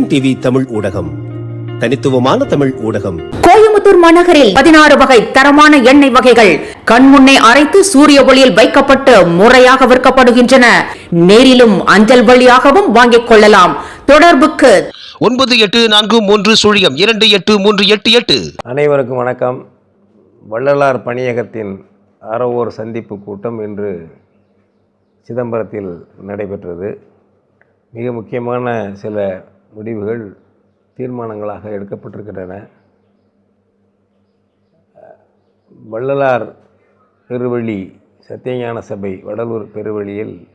TNTV Tamil ஊடகம். தனித்துவமான தமிழ் ஊடகம். கோயம்புத்தூர் மாநகரில் பதினாறு வகை தரமான எண்ணெய் வகைகள் கண்முன்னே அரைத்து சூரிய ஒளியில் வைக்கப்பட்டு முறையாக விற்கப்படுகின்றன. நேரிலும் அஞ்சல் வழியாகவும் வாங்கிக் கொள்ளலாம். தொடர்புக்கு ஒன்பது எட்டு நான்கு மூன்று சுழியம் இரண்டு எட்டு மூன்று எட்டு எட்டு. அனைவருக்கும் வணக்கம். வள்ளலார் பணியகத்தின் அறவோர் சந்திப்பு கூட்டம் இன்று சிதம்பரத்தில் நடைபெற்றது. மிக முக்கியமான சில முடிவுகள் தீர்மானங்களாக எடுக்கப்பட்டிருக்கின்றன. வள்ளலார் பெருவழி சத்தியஞான சபை வடலூர் பெருவழியில்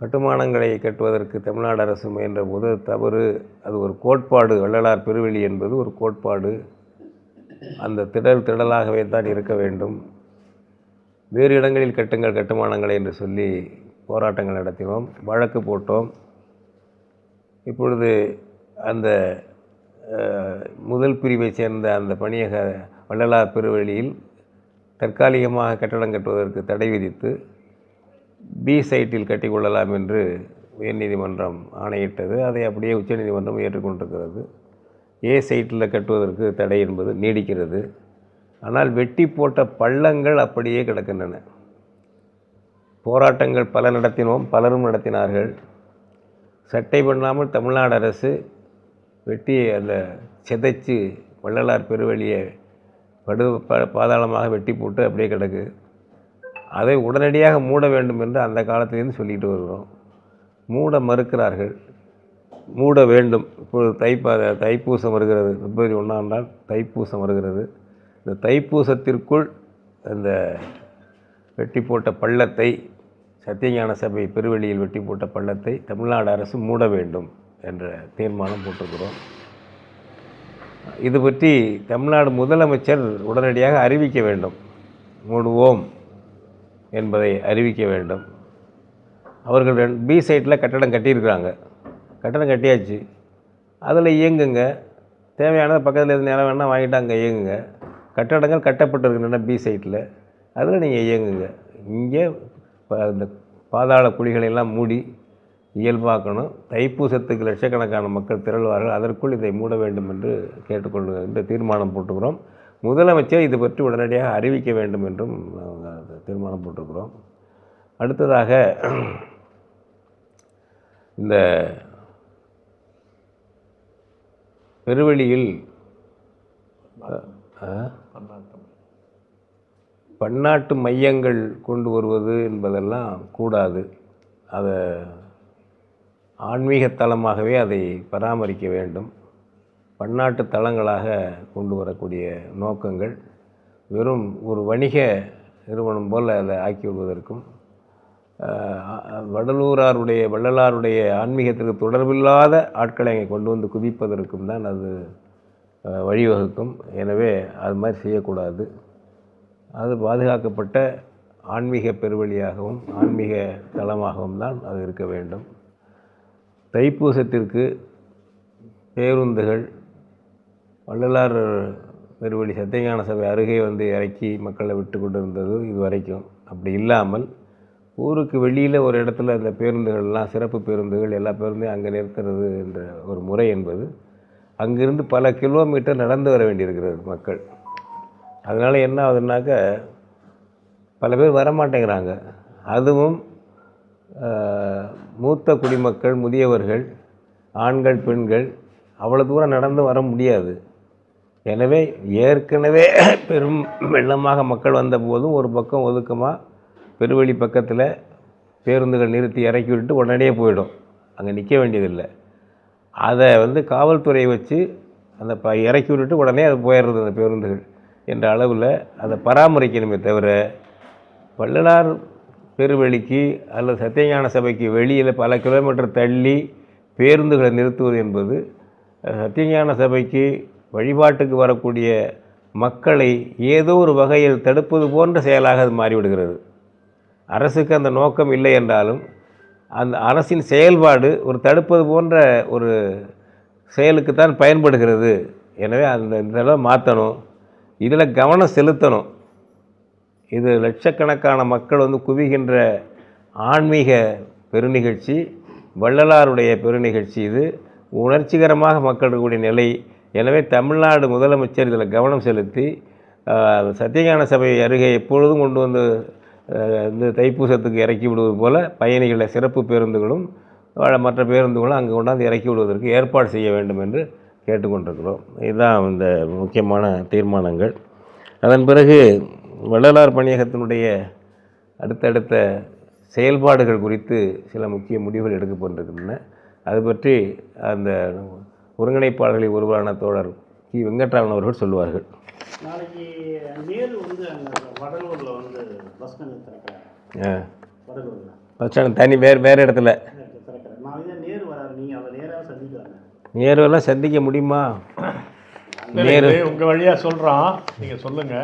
கட்டுமானங்களை கட்டுவதற்கு தமிழ்நாடு அரசு முயன்ற போது தவறு. அது ஒரு கோட்பாடு. வள்ளலார் பெருவெளி என்பது ஒரு கோட்பாடு. அந்த திடல் திடலாகவே தான் இருக்க வேண்டும். வேறு இடங்களில் கட்டுங்கள் கட்டுமானங்களை என்று சொல்லி போராட்டங்கள் நடத்தினோம். வழக்கு போட்டோம். இப்பொழுது அந்த முதல் பிரிவை சேர்ந்த அந்த பணியக வள்ளலார் பெருவெளியில் தற்காலிகமாக கட்டடம் கட்டுவதற்கு தடை விதித்து பி சைட்டில் கட்டிக்கொள்ளலாம் என்று உயர்நீதிமன்றம் ஆணையிட்டது. அதை அப்படியே உச்சநீதிமன்றம் ஏற்றுக்கொண்டிருக்கிறது. ஏ சைட்டில் கட்டுவதற்கு தடை என்பது நீடிக்கிறது. ஆனால் வெட்டி போட்ட பள்ளங்கள் அப்படியே கிடக்கின்றன. போராட்டங்கள் பல நடத்தினோம் பலரும் நடத்தினார்கள். சட்டை பண்ணாமல் தமிழ்நாடு அரசு வெட்டி அந்த சிதைச்சு வள்ளலார் பெருவெளியை படு ப பாதாளமாக வெட்டி போட்டு அப்படியே கிடக்கு. அதை உடனடியாக மூட வேண்டும் என்று அந்த காலத்திலேருந்து சொல்லிட்டு வருகிறோம். மூட மறுக்கிறார்கள். மூட வேண்டும். இப்பொழுது தைப்ப தைப்பூசம் வருகிறது. பிப்ரவரி ஒன்றாம் நாள் தைப்பூசம் வருகிறது. இந்த தைப்பூசத்திற்குள் அந்த வெட்டி போட்ட பள்ளத்தை சத்தியஞான சபை பெருவெளியில் வெட்டி போட்ட பள்ளத்தை தமிழ்நாடு அரசு மூட வேண்டும் என்ற தீர்மானம் போட்டிருக்கிறோம். இது பற்றி தமிழ்நாடு முதலமைச்சர் உடனடியாக அறிவிக்க வேண்டும். மூடுவோம் என்பதை அறிவிக்க வேண்டும். அவர்கள் பி சைட்டில் கட்டடம் கட்டியிருக்கிறாங்க. கட்டடம் கட்டியாச்சு. அதில் இயங்குங்க. தேவையானது பக்கத்தில் எது நேரம் வேணால் வாங்கிட்டு அங்கே இயங்குங்க. கட்டடங்கள் கட்டப்பட்டிருக்கின்றன பி சைட்டில் அதில் நீங்கள் இயங்குங்க. இங்கே இந்த பாதாள குழிகளை எல்லாம் மூடி இயல்பாக்கணும். தைப்பூசத்துக்கு லட்சக்கணக்கான மக்கள் திரள்வார்கள். அதற்குள் இதை மூட வேண்டும் என்று கேட்டுக்கொண்டு இந்த தீர்மானம் போட்டுக்கிறோம் முதலமைச்சர் இது பற்றி உடனடியாக அறிவிக்க வேண்டும் என்றும் நாங்கள் தீர்மானம் போட்டிருக்கிறோம். அடுத்ததாக இந்த பெருவெளியில் பன்னாட்டு மையங்கள் கொண்டு வருவது என்பதெல்லாம் கூடாது. அதை ஆன்மீக தலமாகவே அதை பராமரிக்க வேண்டும். பன்னாட்டு தலங்களாக கொண்டு வரக்கூடிய நோக்கங்கள் வெறும் ஒரு வணிக நிறுவனம் போல் அதை ஆக்கி விடுவதற்கும் வடலூராருடைய வள்ளலாருடைய ஆன்மீகத்திற்கு தொடர்பில்லாத ஆட்களை அங்கே கொண்டு வந்து குதிப்பதற்கும் தான் அது வழிவகுக்கும். எனவே அது மாதிரி செய்யக்கூடாது. அது பாதுகாக்கப்பட்ட ஆன்மீக பெருவழியாகவும் ஆன்மீக தலமாகவும் தான் அது இருக்க வேண்டும். தைப்பூசத்திற்கு பேருந்துகள் வள்ளலார் பெருவழி சத்தியஞான சபை அருகே வந்து இறக்கி மக்களை விட்டு கொண்டு இருந்தது இது வரைக்கும் அப்படி இல்லாமல் ஊருக்கு வெளியில் ஒரு இடத்துல அந்த பேருந்துகள்லாம் சிறப்பு பேருந்துகள் எல்லா பேருந்தையும் அங்கே நிறுத்துறது என்ற ஒரு முறை என்பது அங்கிருந்து பல கிலோமீட்டர் நடந்து வர வேண்டியிருக்கிறது மக்கள். அதனால் என்ன ஆகுதுன்னாக்க பல பேர் வரமாட்டேங்கிறாங்க. அதுவும் மூத்த குடிமக்கள் முதியவர்கள் ஆண்கள் பெண்கள் அவ்வளோ தூரம் நடந்து வர முடியாது. எனவே ஏற்கனவே பெரும் வெள்ளமாக மக்கள் வந்த போதும் ஒரு பக்கம் ஒதுக்கமாக பெருவழி பக்கத்தில் பேருந்துகள் நிறுத்தி இறக்கி விட்டு உடனடியே போயிடும். அங்கே நிற்க வேண்டியதில்லை. அதை வந்து காவல்துறையை வச்சு அந்த ப இறக்கி விட்டுட்டு உடனே அது போயிடுறது அந்த பேருந்துகள். என்ற அளவில் அதை பராமரிக்கணுமே தவிர வள்ளலார் பெருவெளிக்கு அல்லது சத்தியஞான சபைக்கு வெளியில் பல கிலோமீட்டர் தள்ளி பேருந்துகளை நிறுத்துவது என்பது சத்தியஞான சபைக்கு வழிபாட்டுக்கு வரக்கூடிய மக்களை ஏதோ ஒரு வகையில் தடுப்பது போன்ற செயலாக அது மாறிவிடுகிறது. அரசுக்கு அந்த நோக்கம் இல்லை என்றாலும் அந்த அரசின் செயல்பாடு ஒரு தடுப்பது போன்ற ஒரு செயலுக்குத்தான் பயன்படுகிறது. எனவே அந்த இந்த மாற்றணும் இதில் கவனம் செலுத்தணும். இது லட்சக்கணக்கான மக்கள் வந்து குவிகின்ற ஆன்மீக பெருநிகழ்ச்சி வள்ளலாருடைய பெருநிகழ்ச்சி இது. உணர்ச்சிகரமாக மக்கள் இருக்கக்கூடிய நிலை. எனவே தமிழ்நாடு முதலமைச்சர் இதில் கவனம் செலுத்தி சத்தியகான சத்தியஞான சபை அருகே எப்பொழுதும் கொண்டு வந்து இந்த தைப்பூசத்துக்கு இறக்கி விடுவது போல் பயணிகளை சிறப்பு பேருந்துகளும் மற்ற பேருந்துகளும் அங்கே கொண்டாந்து இறக்கி விடுவதற்கு ஏற்பாடு செய்ய வேண்டும் என்று கேட்டுக்கொண்டிருக்கிறோம். இதுதான் இந்த முக்கியமான தீர்மானங்கள். அதன் பிறகு வள்ளலார் பணியகத்தினுடைய அடுத்தடுத்த செயல்பாடுகள் குறித்து சில முக்கிய முடிவுகள் எடுக்கப்பட்டிருக்கின்றன அது பற்றி அந்த ஒருங்கிணைப்பாளர்களில் ஒருவரான தோழர் கி. வெங்கட்ராமன் அவர்கள் சொல்லுவார்கள். நாளைக்கு நேரு வந்து வடலூரில் வந்து பஸ் ஸ்டாண்ட் ஸ்டாண்ட் தனி வேறு வேறு இடத்துல திறக்கிறாங்க நாளைக்கு தான் நேரு வராரு நீங்கள் அவரை நேராக சந்திக்கிறாங்க நேருவெல்லாம் சந்திக்க முடியுமா? நேரு நேரு. உங்க வழியா சொல்றோம் நீங்க சொல்லுங்க.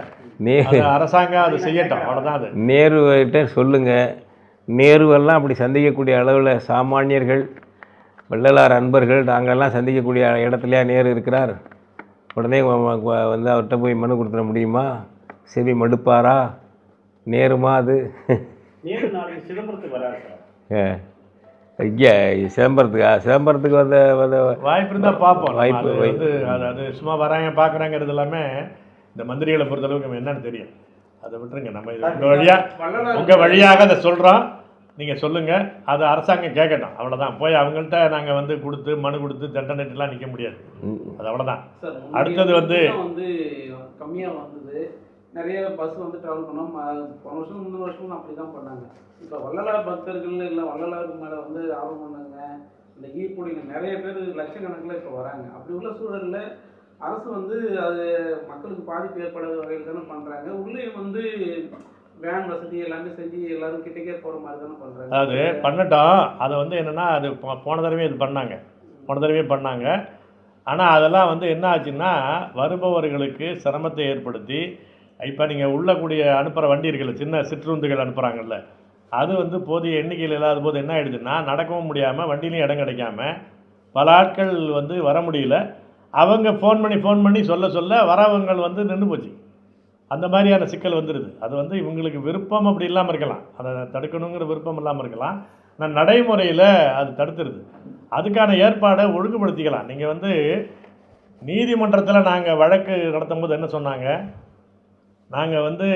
நேரு அது அரசாங்கம் அது செய்யட்டும். அவ்வளவுதான் அது. நேருகிட்ட சொல்லுங்கள் நேருவெல்லாம் அப்படி சந்திக்கக்கூடிய அளவில் சாமானியர்கள் வள்ளலார் அன்பர்கள் நாங்கள்லாம் சந்திக்கக்கூடிய இடத்துலையா நேரு இருக்கிறார்? உடனே வந்து அவர்கிட்ட போய் மனு கொடுத்துட முடியுமா? செவி மடுப்பாரா? நேருமா அது? நேரு நாளைக்கு சிதம்பரத்துக்கு வராரு ஐயா சிதம்பரத்துக்கா சிதம்பரத்துக்கு வந்த வந்த வாய்ப்பு இருந்தா பார்ப்போம். வாய்ப்பு- அது வந்து அது அது சும்மா வராங்க பார்க்குறாங்கிறது எல்லாமே இந்த மந்திரிகளை பொறுத்தளவுக்கு நம்ம என்னன்னு தெரியும். அதை விட்டுருங்க. நம்ம இது உங்க வழியா உங்க வழியாக அதை சொல்றோம். நீங்க சொல்லுங்க. அது அரசாங்கம் கேட்கட்டும். அவ்வளவுதான். போய் அவங்கள்ட்ட நாங்க வந்து கொடுத்து மனு கொடுத்து தண்டனைட்டுலாம் நிக்க முடியாது. அது அவ்வளவுதான். சார் அடுத்தது வந்து- வந்து கம்மியாக வந்தது. நிறைய பஸ் வந்து ட்ராவல் பண்ணோம். போன வருஷம் முந்தின வருஷமும் அப்படி தான் பண்ணாங்க. இப்போ வள்ளலார் பக்தர்கள் இல்லை வள்ளலாருக்கு மேலே வந்து ஆர்வம் பண்ணாங்க இந்த ஈர்ப்புடைய நிறைய பேர் லட்சக்கணக்கில் இப்போ வராங்க. அப்படி உள்ள சூழலில் அரசு வந்து அது மக்களுக்கு பாதிப்பு ஏற்படாத வகையில் தானே பண்ணுறாங்க உள்ளே வந்து வேன் வசதி எல்லாமே செஞ்சு எல்லாரும் கிட்டக்கே போகிற மாதிரி தானே பண்ணுறாங்க அது பண்ணட்டும். அதை வந்து என்னென்னா அது போன தடவை இது பண்ணாங்க. போன தடவை பண்ணாங்க. ஆனால் அதெல்லாம் வந்து என்ன ஆச்சுன்னா வருபவர்களுக்கு சிரமத்தை ஏற்படுத்தி இப்போ நீங்கள் உள்ளக்கூடிய அனுப்புகிற வண்டி இருக்குல்ல சின்ன சிற்றுந்துகள் அனுப்புகிறாங்கல்ல அது வந்து போதிய எண்ணிக்கையில் இல்லாத போது என்ன ஆகிடுதுன்னா நடக்கவும் முடியாமல் வண்டிலையும் இடம் கிடைக்காம பல ஆட்கள் வந்து வர முடியல. அவங்க ஃபோன் பண்ணி ஃபோன் பண்ணி சொல்ல சொல்ல வரவங்கள் வந்து நின்று போச்சு. அந்த மாதிரியான சிக்கல் வந்துடுது அது வந்து இவங்களுக்கு விருப்பம் அப்படி இல்லாமல் இருக்கலாம். அதை தடுக்கணுங்கிற விருப்பம் இல்லாமல் இருக்கலாம். நான் நடைமுறையில் அது தடுத்துருது. அதுக்கான ஏற்பாடை ஒழுங்குபடுத்திக்கலாம். நீங்கள் வந்து நீதிமன்றத்தில் நாங்கள் வழக்கு நடத்தும் போது என்ன சொன்னாங்க? நாங்கள் வந்து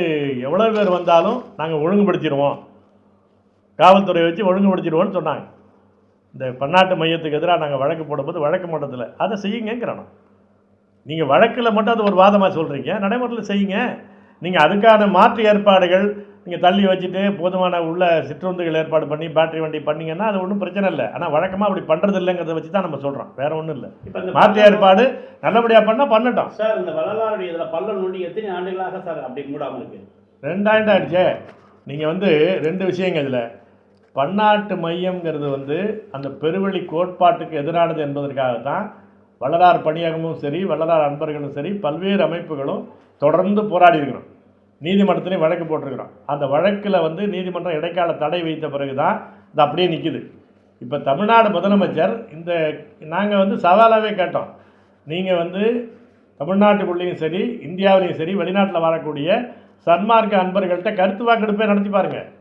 எவ்வளோ பேர் வந்தாலும் நாங்கள் ஒழுங்குபடுத்திடுவோம். காவல்துறையை வச்சு ஒழுங்குபடுத்திடுவோம்னு சொன்னாங்க. இந்த பன்னாட்டு மையத்துக்கு எதிராக நாங்கள் வழக்கு போடும்போது வழக்கு மட்டத்தில் அதை செய்யுங்கிறானோ நீங்கள் வழக்கில் மட்டும் அது ஒரு வாதமாக சொல்கிறீங்க நடைமுறையில் செய்யுங்க. நீங்கள் அதுக்கான மாற்று ஏற்பாடுகள் நீங்கள் தள்ளி வச்சுட்டு போதுமான உள்ள சிற்றுந்துகள் ஏற்பாடு பண்ணி பேட்டரி வண்டி பண்ணீங்கன்னா அது ஒன்றும் பிரச்சனை இல்லை. ஆனால் வழக்கமாக அப்படி பண்ணுறது இல்லைங்கிறத வச்சு தான் நம்ம சொல்கிறோம் வேற ஒன்றும் இல்லை. இப்போ மாற்று ஏற்பாடு நல்லபடியாக பண்ணால் பண்ணட்டும். சார் இந்த வள்ளலாருடைய இதில் பள்ளம் நோண்டி எத்தனை ஆண்டுகளாக சார் அப்படி மூடாமல் இருக்கு ரெண்டாயிரம் ஆயிடுச்சே. நீங்கள் வந்து ரெண்டு விஷயங்க இதில். பன்னாட்டு மையம்ங்கிறது வந்து அந்த பெருவழி கோட்பாட்டுக்கு எதிரானது என்பதற்காக தான் வள்ளலார் பணியகமும் சரி வள்ளலார் அன்பர்களும் சரி பல்வேறு அமைப்புகளும் தொடர்ந்து போராடி இருக்கிறோம். நீதிமன்றத்திலையும் வழக்கு போட்டிருக்கிறோம். அந்த வழக்கில் வந்து நீதிமன்றம் இடைக்கால தடை வைத்த பிறகு தான் இது அப்படியே நிற்கிது இப்போ தமிழ்நாடு முதலமைச்சர் இந்த நாங்கள் வந்து சவாலாகவே கேட்டோம். நீங்கள் வந்து தமிழ்நாட்டுக்குள்ளேயும் சரி இந்தியாவிலையும் சரி வெளிநாட்டில் வரக்கூடிய சன்மார்க்க அன்பர்கள்ட்ட கருத்து வாக்கெடுப்பே நடத்தி பாருங்கள்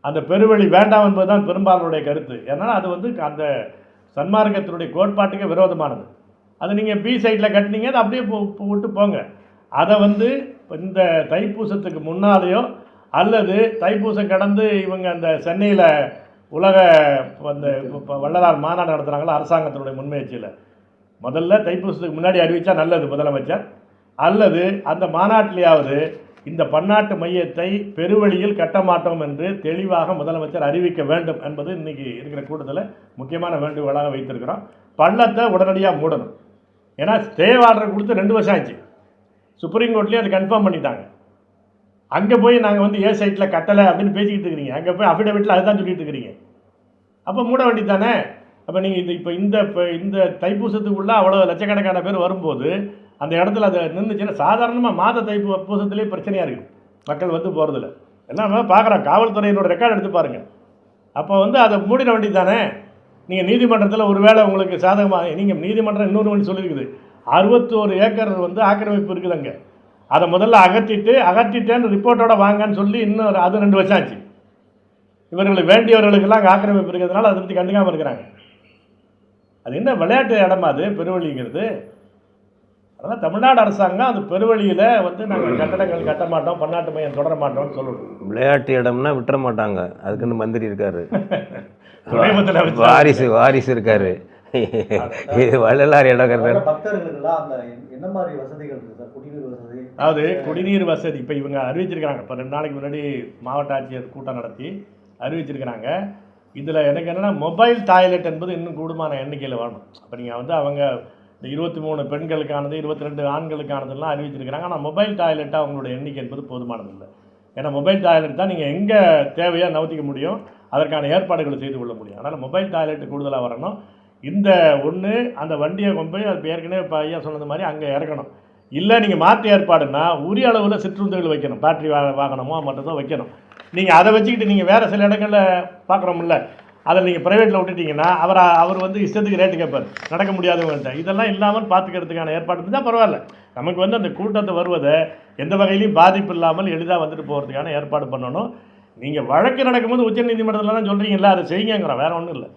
அந்த பெருவழி வேண்டாம் என்பதுதான் பெரும்பாலனுடைய கருத்து. ஏன்னா அது வந்து அந்த சன்மார்க்கத்தினுடைய கோட்பாட்டுக்கு விரோதமானது. அது நீங்கள் பி சைடில் கட்டினீங்க அதை அப்படியே போ- விட்டு போங்க. அதை வந்து இந்த தைப்பூசத்துக்கு முன்னாலேயோ அல்லது தைப்பூசம் கடந்து இவங்க அந்த சென்னையில் உலக அந்த வள்ளலார் மாநாடு நடத்துகிறாங்களா அரசாங்கத்தினுடைய முன்முயற்சியில். முதல்ல தைப்பூசத்துக்கு முன்னாடி அறிவித்தா நல்லது முதலமைச்சர். அல்லது அந்த மாநாட்டிலேயாவது இந்த பன்னாட்டு மையத்தை பெருவழியில் கட்ட மாட்டோம் என்று தெளிவாக முதலமைச்சர் அறிவிக்க வேண்டும் என்பது இன்றைக்கி இருக்கிற கூட்டத்தில் முக்கியமான வேண்டுகோளாக வைத்திருக்கிறோம். பள்ளத்தை உடனடியாக மூடணும். ஏன்னா ஸ்டே ஆர்டர் கொடுத்து ரெண்டு வருஷம் ஆச்சு. சுப்ரீம் கோர்ட்லேயும் அதை கன்ஃபார்ம் பண்ணிட்டாங்க. அங்கே போய் நாங்கள் வந்து ஏ சைட்டில் கட்டலை? அப்படின்னு பேசிக்கிட்டு இருக்கிறீங்க. அங்கே போய் அஃபிடவிட்டில் அதுதான் சொல்லிட்டு இருக்கிறீங்க. அப்போ மூட வேண்டியது தானே? அப்போ நீங்கள் இது இப்போ இந்த இப்போ இந்த தைப்பூசத்துக்குள்ளே அவ்வளோ லட்சக்கணக்கான பேர் வரும்போது அந்த இடத்துல அது நின்றுச்சுன்னா சாதாரணமாக மாத தைப்பூ பூசத்துலேயே பிரச்சனையாக இருக்குது மக்கள் வந்து போகிறதில்ல என்ன பார்க்குறோம். காவல்துறையினோட ரெக்கார்டு எடுத்து பாருங்கள் அப்போ வந்து அதை மூடிட வேண்டியது தானே? நீங்கள் நீதிமன்றத்தில் ஒருவேளை உங்களுக்கு சாதகமாக நீங்கள் நீதிமன்றம் இன்னொரு வண்டி சொல்லியிருக்குது அறுபத்தோரு ஏக்கர் வந்து ஆக்கிரமிப்பு இருக்குது அங்கே அதை முதல்ல அகற்றிட்டு அகற்றிட்டேன்னு ரிப்போர்ட்டோட வாங்கன்னு சொல்லி இன்னும் அது ரெண்டு வருஷம் ஆச்சு. இவர்களுக்கு வேண்டியவர்களுக்கெல்லாம் அங்கே ஆக்கிரமிப்பு இருக்கிறதுனால அதை பற்றி கண்டுக்காமல் இருக்கிறாங்க. அது என்ன விளையாட்டு இடமா அது பெருவழிங்கிறது? அதனால் தமிழ்நாடு அரசாங்கம் அது பெருவழியில் வந்து நாங்கள் கட்டடங்கள் கட்ட மாட்டோம் பன்னாட்டு மையம் தொடர மாட்டோம்னு சொல்லணும் விளையாட்டு இடம்னா விட்டுற மாட்டாங்க. அதுக்குன்னு மந்திரி இருக்காரு. வாரிசு வாரிசு இருக்காரு. இது வள்ளலார் இடங்கிறது வர பக்தர்களுக்கெல்லாம் அந்த என்ன மாதிரி வசதிகள் இருக்கு சார்? குடிநீர் வசதி? அதாவது குடிநீர் வசதி இப்போ இவங்க அறிவிச்சிருக்கிறாங்க. இப்போ ரெண்டு நாளைக்கு முன்னாடி மாவட்ட ஆட்சியர் கூட்டம் நடத்தி அறிவிச்சிருக்கிறாங்க. இதில் எனக்கு என்னென்னா மொபைல் டாய்லெட் என்பது இன்னும் கூடுமான எண்ணிக்கையில் வேணும் அப்போ நீங்கள் வந்து அவங்க இந்த இருபத்தி மூணு பெண்களுக்கானது இருபத்தி ரெண்டு ஆண்களுக்கானதெல்லாம் அறிவிச்சிருக்கிறாங்க. ஆனால் மொபைல் டாய்லெட்டாக அவங்களோட எண்ணிக்கை என்பது போதுமானது இல்லை. ஏன்னா மொபைல் டாய்லெட் தான் நீங்கள் எங்கே தேவையோ நவுத்திக்க முடியும் அதற்கான ஏற்பாடுகளை செய்து கொள்ள முடியும். அதனால் மொபைல் டாய்லெட் கூடுதலாக வரணும். இந்த ஒன்று அந்த வண்டியை கொண்டு போய் அது ஏற்கனவே இப்போ ஐயா சொன்னது மாதிரி அங்கே இறக்கணும். இல்லை நீங்கள் மாற்று ஏற்பாடுன்னா உரிய அளவில் சிற்றுந்துகள் வைக்கணும். பேட்டரி வா வாகனமோ மட்டும்தான் வைக்கணும். நீங்கள் அதை வச்சுக்கிட்டு நீங்கள் வேறு சில இடங்களில் பார்க்குறோம்ல அதில் நீங்கள் ப்ரைவேட்டில் விட்டுட்டீங்கன்னா அவர் அவர் வந்து இஷ்டத்துக்கு ரேட்டு கேட்பார் நடக்க முடியாதவங்கள்ட்ட. இதெல்லாம் இல்லாமல் பார்த்துக்கிறதுக்கான ஏற்பாடு இருந்தால் பரவாயில்ல. நமக்கு வந்து அந்த கூட்டத்தை வருவதை எந்த வகையிலையும் பாதிப்பு இல்லாமல் எளிதாக வந்துட்டு போகிறதுக்கான ஏற்பாடு பண்ணணும். நீங்கள் வழக்கு நடக்கும்போது உச்சநீதிமன்றத்தில்லாம் சொல்கிறீங்களா அதை செய்யுங்கிறோம் வேறு ஒன்றும் இல்லை.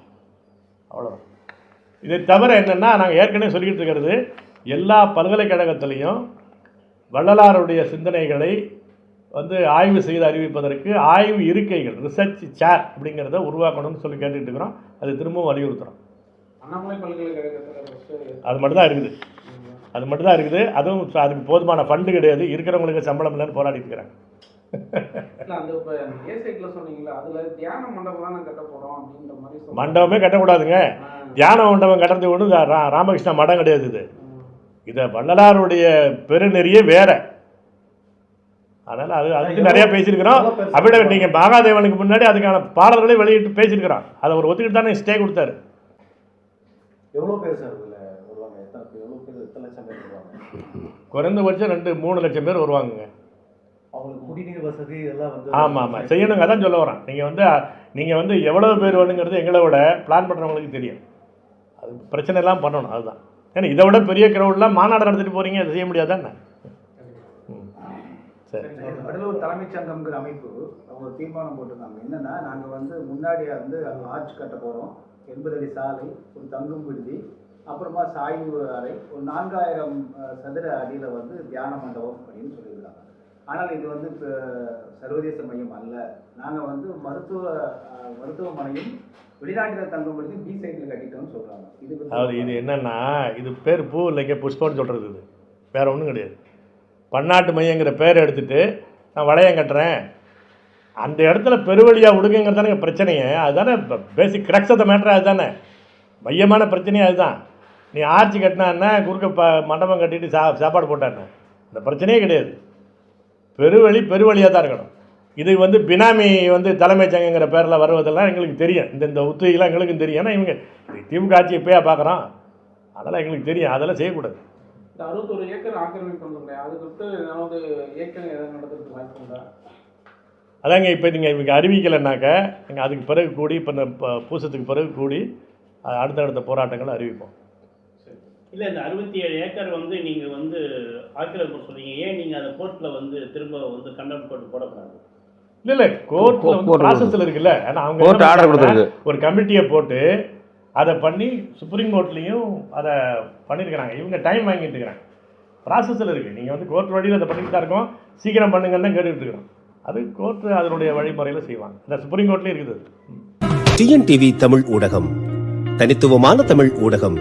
அவ்வளோதான் இதை தவிர என்னென்னா நாங்கள் ஏற்கனவே சொல்லிக்கிட்டு இருக்கிறது எல்லா பல்கலைக்கழகத்திலையும் வள்ளலாருடைய சிந்தனைகளை வந்து ஆய்வு செய்து அறிவிப்பதற்கு ஆய்வு இருக்கைகள் ரிசர்ச் சேர் அப்படிங்கிறத உருவாக்கணும்னு சொல்லி கேட்டுக்கிட்டு இருக்கிறோம். அது திரும்பவும் வலியுறுத்துகிறோம் அது மட்டும் தான் இருக்குது. அது மட்டும் தான் இருக்குது. அதுவும் அதுக்கு போதுமான ஃபண்டு கிடையாது. இருக்கிறவங்களுக்கு சம்பளம் இல்லைன்னு போராடிட்டு இருக்கிறாங்க. மண்டபம் கட்டக்கூடாதுங்க. தியான மண்டபம் கட்டுறதுக்கு ஒன்றும் ரா ராமகிருஷ்ணா மடம் கிடையாது இது. இதை வள்ளலாருடைய பெருநெறியே வேற. அதனால் அது அதுக்கு நிறைய பேசியிருக்கிறோம். அப்படி நீங்கள் மகாதேவனுக்கு முன்னாடி அதுக்கான பாடல்களை வெளியிட்டு பேசியிருக்கிறோம். அதை அவர் ஒத்துக்கிட்டு தானே ஸ்டே கொடுத்தாரு. எவ்வளோ சார் பேர் வருவாங்க? குறைந்தபட்சம் ரெண்டு மூணு லட்சம் பேர் வருவாங்கங்க அவங்களுக்கு குடிநீர் வசதி இதெல்லாம் வந்து ஆமாம் ஆமாம் செய்யணுங்க அதான் சொல்ல வரேன். நீங்கள் வந்து நீங்கள் வந்து எவ்வளோ பேர் வேணுங்கிறது எங்களை விட பிளான் பண்ணுறவங்களுக்கு தெரியும். அது பிரச்சனை எல்லாம் பண்ணணும் அதுதான். ஏன்னா இதை விட பெரிய கிரௌட்லாம் மாநாடு நடத்திட்டு போகிறீங்க அதை செய்ய முடியாதானே ம். சரி. வடலூர் தலைமைச் சங்கம்ங்கிற அமைப்பு அவங்க தீர்மானம் போட்டிருந்தாங்க. என்னன்னா நாங்கள் வந்து முன்னாடி வந்து ஆர்ச் கட்ட போகிறோம் எண்பது அடி சாலை ஒரு தங்கும் விடுதி அப்புறமா சாய்வு அறை ஒரு நான்காயிரம் சதுர அடியில் வந்து தியான மண்டபம் அப்படின்னு சொல்லியிருக்காங்க. ஆனால் இது வந்து இப்போ சர்வதேச மையம் அல்ல. நாங்கள் வந்து மருத்துவ மருத்துவமனையும் வெளிநாட்டில் தங்கும் பி சைட்டில் கட்டிட்டோம்னு சொல்கிறாங்க இது அதாவது இது என்னென்னா இது பேர் பூ இல்லைங்க புஷ்பம்னு சொல்கிறது இது. வேறு ஒன்றும் கிடையாது. பன்னாட்டு மையங்கிற பேர் எடுத்துட்டு நான் வளையம் கட்டுறேன். அந்த இடத்துல பெருவழியாக விடுங்கிறது தானே பிரச்சனையே. அதுதானே பேசிக் கிரக்ஸ் ஆஃப் மேட்ரு அதுதானே. மையமான பிரச்சனையே அதுதான். நீ ஆர்ச்சி கட்டினா என்ன குறுக்க ப மண்டபம் கட்டிட்டு சா சாப்பாடு போட்டான்னு. அந்த பிரச்சனையே கிடையாது. பெருவழி பெருவழியாக தான் இருக்கணும். இது வந்து பினாமி வந்து தலைமைச் சங்கங்கிற பேரில் வருவதெல்லாம் எங்களுக்கு தெரியும். இந்த இந்த உத்திகளாம் எங்களுக்கும் தெரியும். ஏன்னா இவங்க திமுக ஆட்சி எப்போயா பார்க்குறோம் அதெல்லாம் எங்களுக்கு தெரியும். அதெல்லாம் செய்யக்கூடாது. இந்த அறுபத்தொரு ஏக்கர் ஆக்கிரமிப்பு பண்ணுறேன் அதுக்கு விட்டு ஏதாவது இயக்கம் ஏதாவது நடத்துறதுக்கு வாய்ப்பு உண்டா? அதாங்க இப்போ நீங்கள் இவங்க அறிவிக்கலைன்னாக்க நீங்கள் அதுக்கு பிறகு கூடி இப்போ இந்த ப- பூசத்துக்கு பிறகு கூடி அஹ், அடுத்தடுத்த போராட்டங்களை அறிவிப்போம். இல்லை இந்த அறுபத்தி ஏழு ஏக்கர் வந்து நீங்கள் வந்து ஆக்கிரமிப்பு சொல்றீங்க ஏன் நீங்கள் அதை கோர்ட்டில் வந்து திரும்ப வந்து கண்டனம் போட்டு போடக்கூடாது? இல்லை இல்லை கோர்ட்டில் court வந்து ப்ராசஸில் இருக்குல்ல. ஏன்னா அவங்க order பண்றாங்கன்னா, கொடுத்திருக்கு. ஒரு கமிட்டியை போட்டு அதை பண்ணி சுப்ரீம் கோர்ட்லேயும் அதை பண்ணியிருக்கிறாங்க. இவங்க டைம் வாங்கிட்டு இருக்கிறாங்க. ப்ராசஸில் இருக்குது நீங்கள் வந்து கோர்ட் வழியில் அதை பண்ணிட்டு தான் இருக்கோம். சீக்கிரம் பண்ணுங்கன்னு தான் கேட்டுக்கிட்டு இருக்கிறோம். அது கோர்ட்டு அதனுடைய வழிமுறையில் செய்வாங்க. இந்த சுப்ரீம் கோர்ட்லேயும் இருக்குது. டிஎன்டிவி தமிழ் ஊடகம். தனித்துவமான தமிழ் ஊடகம்.